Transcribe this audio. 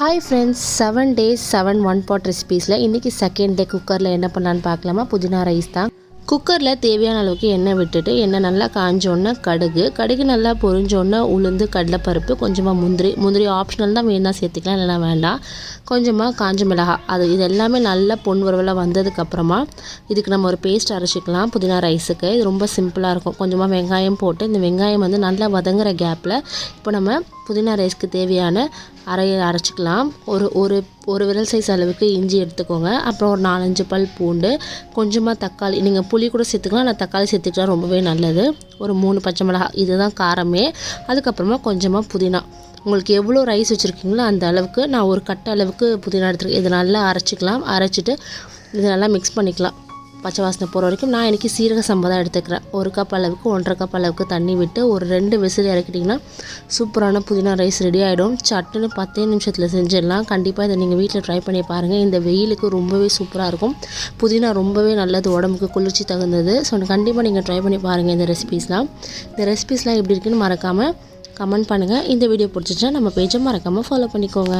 Hi friends seven days seven one pot ரெசிபீஸில் இன்றைக்கி second டே குக்கரில் என்ன பண்ணலான்னு பார்க்கலாமா? புதினா ரைஸ் தான். குக்கரில் தேவையான அளவுக்கு எண்ணெய் விட்டுட்டு எண்ணெய் நல்லா காஞ்சோன்னே கடுகு கடுகு நல்லா பொரிஞ்சோன்னே உளுந்து கடலைப்பருப்பு கொஞ்சமாக முந்திரி முந்திரி ஆப்ஷனல் தான் வேணால் சேர்த்துக்கலாம் இல்லைனா வேண்டாம். கொஞ்சமாக காஞ்ச மிளகாய் அது இது எல்லாமே நல்லா பொன் உறவில் வந்ததுக்கப்புறமா இதுக்கு நம்ம ஒரு பேஸ்ட் அரைச்சிக்கலாம் புதினா ரைஸுக்கு இது ரொம்ப சிம்பிளாக இருக்கும். கொஞ்சமாக வெங்காயம் போட்டு இந்த வெங்காயம் வந்து நல்லா வதங்குற கேப்பில் இப்போ நம்ம புதினா ரைஸ்க்கு தேவையான அரையை அரைச்சிக்கலாம். ஒரு ஒரு ஒரு விரல் சைஸ் அளவுக்கு இஞ்சி எடுத்துக்கோங்க. அப்புறம் ஒரு நாலஞ்சு பல் பூண்டு கொஞ்சமாக தக்காளி நீங்கள் புளி கூட சேர்த்துக்கலாம். நான் தக்காளி சேர்த்துக்கிட்டா ரொம்பவே நல்லது. ஒரு மூணு பச்சை மிளகாய் இதுதான் காரமே. அதுக்கப்புறமா கொஞ்சமாக புதினா. உங்களுக்கு எவ்வளோ ரைஸ் வச்சுருக்கீங்களோ அந்த அளவுக்கு நான் ஒரு கட்ட அளவுக்கு புதினா எடுத்துருக்கேன். இதை நல்லா அரைச்சிக்கலாம். அரைச்சிட்டு இதை நல்லா மிக்ஸ் பண்ணிக்கலாம். பச்சை வாசனை போகிற வரைக்கும் நான் இன்றைக்கி சீரக சம்பா தான் எடுத்துக்கிறேன். ஒரு கப் அளவுக்கு ஒன்றரை கப் அளவுக்கு தண்ணி விட்டு ஒரு ரெண்டு விசில் இறக்கிட்டிங்கன்னா சூப்பரான புதினா ரைஸ் ரெடி ஆகிடும் சட்டுன்னு பத்தே நிமிஷத்தில் செஞ்சிடலாம். கண்டிப்பாக இதை நீங்கள் வீட்டில் ட்ரை பண்ணி பாருங்கள் இந்த வெயிலுக்கு ரொம்பவே சூப்பராக இருக்கும். புதினா ரொம்பவே நல்லது உடம்புக்கு குளிர்ச்சி தகுந்தது. ஸோ கண்டிப்பாக நீங்கள் ட்ரை பண்ணி பாருங்கள் இந்த ரெசிபீஸ்லாம் இந்த ரெசிபீஸ்லாம் எப்படி இருக்குன்னு மறக்காமல் கமெண்ட் பண்ணுங்கள் இந்த வீடியோ பிடிச்சிச்சா நம்ம பேஜை மறக்காமல் ஃபாலோ பண்ணிக்கோங்க.